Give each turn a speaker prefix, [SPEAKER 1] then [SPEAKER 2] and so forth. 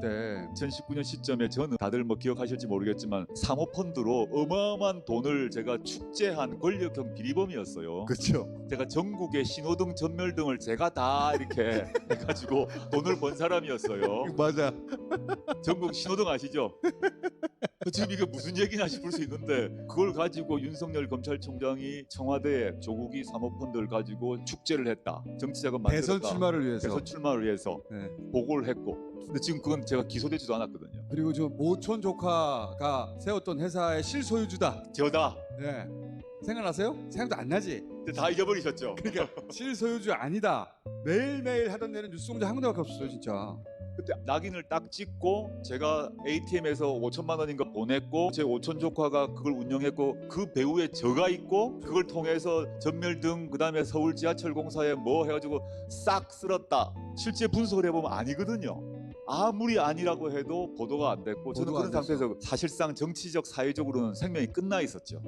[SPEAKER 1] 때
[SPEAKER 2] 2019년 시점에 저는 다들 뭐 기억하실지 모르겠지만 사모펀드로 어마어마한 돈을 제가 축제한 권력형 비리범이었어요.
[SPEAKER 1] 그렇죠.
[SPEAKER 2] 제가 전국의 신호등, 전멸등을 제가 다 이렇게 해가지고 돈을 번 사람이었어요.
[SPEAKER 1] 맞아.
[SPEAKER 2] 전국 신호등 아시죠? 그 지금 이게 무슨 얘기냐 싶을 수 있는데 그걸 가지고 윤석열 검찰총장이 청와대에 조국이 사모펀드를 가지고 축제를 했다. 정치자금 만들었다.
[SPEAKER 1] 대선 출마를 위해서.
[SPEAKER 2] 대선 출마를 위해서
[SPEAKER 1] 네.
[SPEAKER 2] 보고를 했고 근데 지금 그건 제가 기소되지도 않았거든요.
[SPEAKER 1] 그리고 저 모촌 조카가 세웠던 회사의 실소유주다.
[SPEAKER 2] 저다.
[SPEAKER 1] 네. 생각나세요? 생각도 안 나지.
[SPEAKER 2] 근데 다 잊어버리셨죠?
[SPEAKER 1] 그러니까 실소유주 아니다. 매일매일 하던 데는 뉴스 공장 한 군데밖에 없었어요, 진짜.
[SPEAKER 2] 그때 낙인을 딱 찍고 제가 ATM에서 5천만 원인가 보냈고 제 오촌 조카가 그걸 운영했고 그 배후에 저가 있고 그걸 통해서 전멸등 그다음에 서울 지하철 공사에 뭐 해가지고 싹 쓸었다. 실제 분석을 해보면 아니거든요. 아무리 아니라고 해도 보도가 안 됐고 저는
[SPEAKER 1] 보도가
[SPEAKER 2] 그런
[SPEAKER 1] 안 됐어.
[SPEAKER 2] 상태에서 사실상 정치적 사회적으로는 생명이 끝나 있었죠